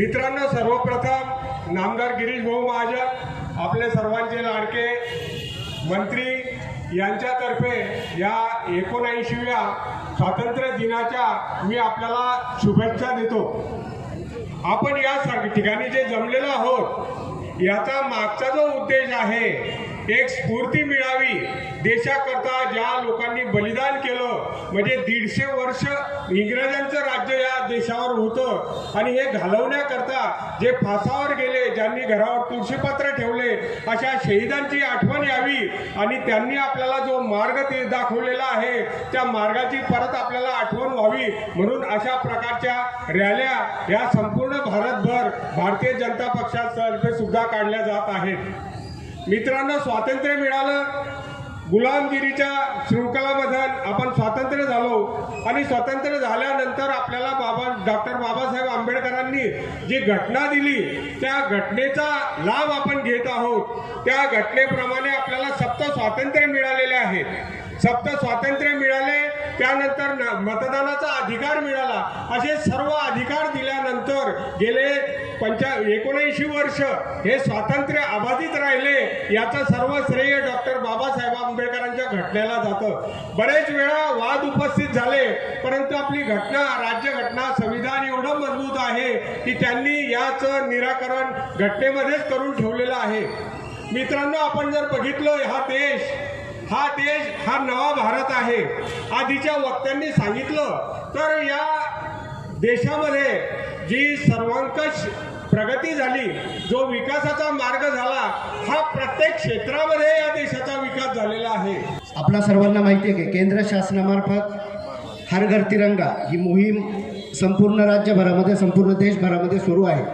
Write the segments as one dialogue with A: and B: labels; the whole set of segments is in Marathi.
A: मित्रांनो सर्वप्रथम नामदार गिरीश भाऊ महाजन आपले सर्वांचे लाडके मंत्री यांच्यातर्फे या एकोणऐंशीव्या स्वातंत्र्य दिनाच्या मी आपल्याला शुभेच्छा देतो. आपण या सग ठिकाणी जे जमलेलो आहोत याचा मागचा जो उद्देश आहे एक स्फूर्ती मिळावी. देशाकरता ज्या लोकांनी बलिदान केलं म्हणजे दीडशे वर्ष इंग्रजांचं राज्य या देशावर होतं. आणि हे घालवण्याकरता जे फासावर गेले ज्यांनी घरावर तुळशीपत्र ठेवले अशा शहीदांची आठवण यावी. आणि त्यांनी आपल्याला जो मार्ग ते दाखवलेला आहे त्या मार्गाची परत आपल्याला आठवण व्हावी. म्हणून अशा प्रकारच्या रॅल्या या संपूर्ण भारतभर भारतीय जनता पक्षातर्फे सुद्धा काढल्या जात आहेत. मित्रांनो स्वातंत्र्य मिळालं. गुलामगिरीच्या शृंखलामधून आपण स्वातंत्र्य झालो. आणि स्वातंत्र्य झाल्यानंतर आपल्याला बाबा डॉक्टर बाबासाहेब आंबेडकरांनी जी घटना दिली त्या घटनेचा लाभ आपण घेत आहोत. त्या घटनेप्रमाणे आपल्याला सप्त स्वातंत्र्य मिळालेले आहे सप्त स्वातंत्र्य मिळाले त्यानंतर न- मतदानाचा अधिकार मिळाला. असे सर्व अधिकार दिल्यानंतर गेले पंचा एकोणऐंशी वर्ष हे स्वातंत्र्य अबाधित राहिले. याचं सर्व श्रेय डॉक्टर बाबासाहेब आंबेडकरांच्या घटनेला जातं. बरेच वेळा वाद उपस्थित झाले परंतु आपली घटना राज्यघटना संविधान एवढं मजबूत आहे की त्यांनी याचं निराकरण घटनेमध्येच करून ठेवलेलं आहे. मित्रांनो आपण जर बघितलं हा देश हा देश हा नवा भारत आहे. आधीच्या वक्त्यांनी सांगितलं तर या देशामध्ये जी सर्वंकष प्रगती झाली जो विकासाचा मार्ग झाला हा प्रत्येक क्षेत्रामध्ये या देशाचा विकास झालेला आहे.
B: आपल्या सर्वांना माहिती आहे की केंद्र शासनामार्फत हर घर तिरंगा ही मोहीम संपूर्ण राज्यभरामध्ये संपूर्ण देशभरामध्ये सुरू आहे.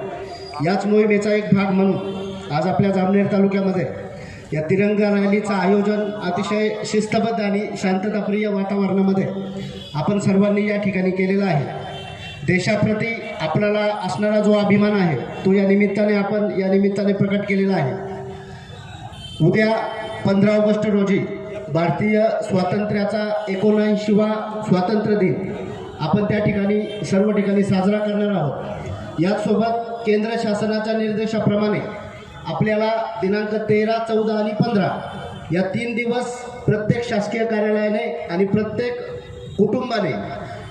B: याच मोहिमेचा एक भाग म्हणून आज आपल्या जामनेर तालुक्यामध्ये या तिरंगा रॅलीचं आयोजन अतिशय शिस्तबद्ध आणि शांतताप्रिय वातावरणामध्ये आपण सर्वांनी या ठिकाणी केलेलं आहे. देशाप्रती आपल्याला असणारा जो अभिमान आहे तो या निमित्ताने आपण या निमित्ताने प्रकट केलेला आहे. उद्या पंधरा ऑगस्ट रोजी भारतीय स्वातंत्र्याचा एकोणऐंशीवा स्वातंत्र्य दिन आपण त्या ठिकाणी सर्व ठिकाणी साजरा करणार आहोत. याचसोबत केंद्र शासनाच्या निर्देशाप्रमाणे आपल्याला दिनांक तेरा चौदा आणि पंधरा या तीन दिवस प्रत्येक शासकीय कार्यालयाने आणि प्रत्येक कुटुंबाने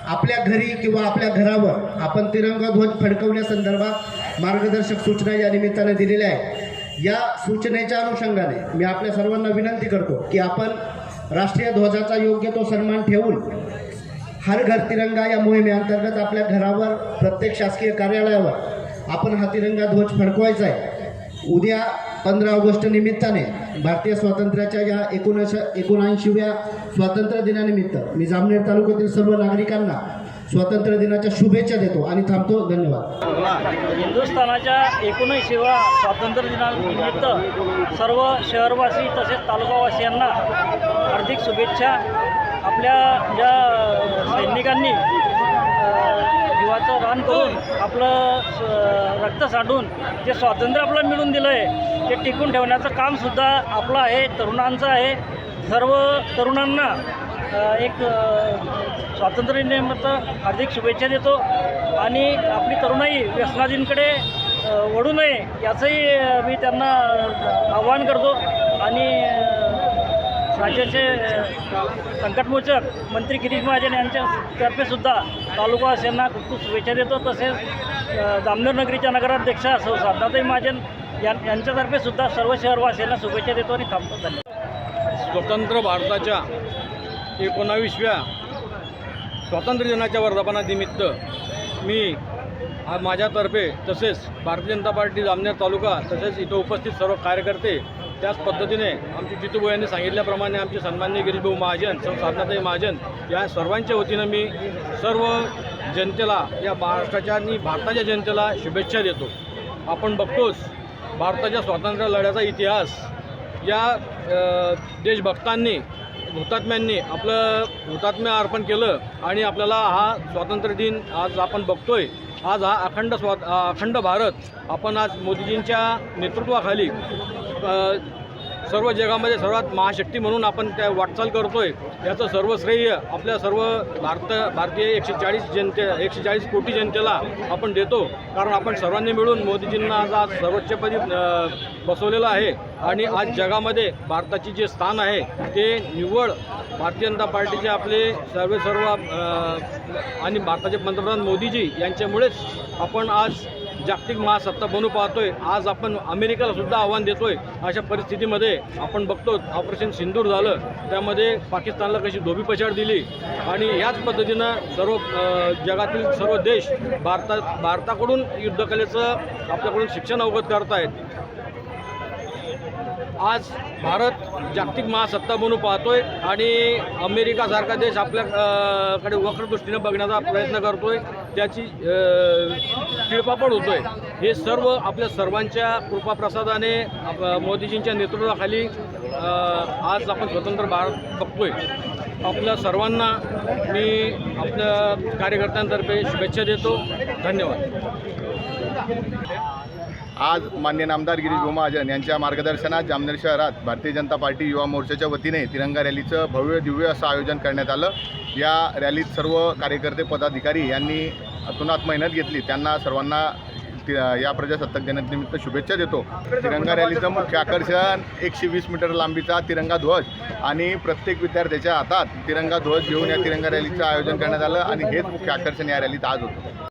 B: आपल्या घरी किंवा आपल्या घरावर आपण तिरंगा ध्वज फडकवण्यासंदर्भात मार्गदर्शक सूचना या निमित्ताने दिलेल्या आहेत. या सूचनेच्या अनुषंगाने मी आपल्या सर्वांना विनंती करतो की आपण राष्ट्रीय ध्वजाचा योग्य तो सन्मान ठेवून हर घर तिरंगा या मोहिमेअंतर्गत आपल्या घरावर प्रत्येक शासकीय कार्यालयावर आपण हा तिरंगा ध्वज फडकवायचा आहे. उद्या पंधरा ऑगस्ट निमित्ताने भारतीय स्वातंत्र्याच्या या एकोणऐंश एकोणऐंशीव्या स्वातंत्र्य दिनानिमित्त मी जामनेर तालुक्यातील सर्व नागरिकांना स्वातंत्र्य दिनाच्या शुभेच्छा देतो आणि थांबतो. धन्यवाद.
C: हिंदुस्थानाच्या एकोणऐंशीव्या स्वातंत्र्य दिनानिमित्त सर्व शहरवासी तसेच तालुकावासियांना हार्दिक शुभेच्छा. आपल्या ज्या सैनिकांनी जीवाचं रान करून आपलं रक्त सांडून जे स्वातंत्र्य आपल्याला मिळून दिलं आहे ते टिकून ठेवण्याचं कामसुद्धा आपलं आहे तरुणांचं आहे. सर्व तरुणांना एक स्वातंत्र्यनिमित्त हार्दिक शुभेच्छा देतो. आणि आपली तरुणाई व्यसनाजींकडे अ, वळू नये याचंही मी त्यांना आवाहन करतो. आणि राज्याचे संकटमोचक मंत्री गिरीश महाजन यांच्या सुद्धा तालुकावासियांना खूप खूप शुभेच्छा देतो. तसेच जामनेर नगरीच्या नगराध्यक्षा सौ साधनाताई महाजन यां यांच्यातर्फे सुद्धा सर्व शहरवासियांना शुभेच्छा देतो आणि थांबतो. धन्यवाद.
D: स्वतंत्र भारताच्या एकोणावीसव्या स्वातंत्र्य दिनाच्या वर्धापनानिमित्त मी माझ्यातर्फे तसेच भारतीय जनता पार्टी जामनेर तालुका तसेच इथं उपस्थित सर्व कार्यकर्ते त्याच पद्धतीने आमचे जितूभाऊ यांनी सांगितल्याप्रमाणे आमचे सन्मान्य गिरीशभाऊ महाजन सौ साधनाताई महाजन या सर्वांच्या वतीनं मी सर्व जनतेला या महाराष्ट्राच्या आणि भारताच्या जनतेला शुभेच्छा देतो. आपण बघतोच भारताच्या स्वातंत्र्य लढ्याचा इतिहास या देशभक्तांनी हुतात्म्यांनी आपलं हुतात्म्य अर्पण केलं आणि आपल्याला हा स्वातंत्र्य दिन आज आपण बघतोय. आज हा अखंड स्वा अखंड भारत आपण आज मोदीजींच्या नेतृत्वाखाली सर्व जगामध्ये सर्वात महाशक्ती म्हणून आपण त्या वाटचाल आहे याचं सर्व श्रेय आपल्या सर्व भारत भारतीय एकशे चाळीस जनते एकशे चाळीस कोटी जनतेला आपण देतो. कारण आपण सर्वांनी मिळून मोदीजींना आज आज सर्वोच्चपदी बसवलेलं आहे. आणि आज जगामध्ये भारताची जे स्थान आहे ते निव्वळ भारतीय जनता पार्टीचे आपले सर्व सर्व आणि भारताचे पंतप्रधान मोदीजी यांच्यामुळेच आपण आज जागतिक महासत्ता बनू पाहतोय. आज आपण अमेरिकेला सुद्धा आव्हान देतोय. अशा परिस्थितीमध्ये आपण बघतो ऑपरेशन सिंदूर झालं. त्यामध्ये पाकिस्तानला कशी धोबी पछाड दिली. आणि याच पद्धतीनं सर्व जगातील सर्व देश भारतात भारताकडून युद्धकलेचं आपल्याकडून शिक्षण अवगत करतायत. आज भारत जागतिक महासत्ता म्हणून पाहतोय आणि अमेरिकासारखा देश आपल्याकडे वक्रदृष्टीनं बघण्याचा प्रयत्न करतोय. त्याची होतो होतोय. हे सर्व आपल्या सर्वांच्या कृपाप्रसादाने मोदीजींच्या नेतृत्वाखाली आज आपण स्वतंत्र भारत बघतोय. आपल्या सर्वांना मी आपल्या कार्यकर्त्यांतर्फे शुभेच्छा देतो. धन्यवाद.
E: आज मान्य नामदार गिरीश महाजन यांच्या मार्गदर्शनात जामनेर शहरात भारतीय जनता पार्टी युवा मोर्चाच्या वतीने तिरंगा रॅलीचं भव्य दिव्य असं आयोजन करण्यात आलं. या रॅलीत सर्व कार्यकर्ते पदाधिकारी यांनी अतुनात मेहनत घेतली. त्यांना सर्वांना या प्रजासत्ताक दिनानिमित्त शुभेच्छा देतो. तिरंगा रॅलीचं मुख्य आकर्षण एकशे वीस मीटर लांबीचा तिरंगा ध्वज आणि प्रत्येक विद्यार्थ्याच्या हातात तिरंगा ध्वज घेऊन या तिरंगा रॅलीचं आयोजन करण्यात आलं आणि हेच मुख्य आकर्षण या रॅलीत आज होतं.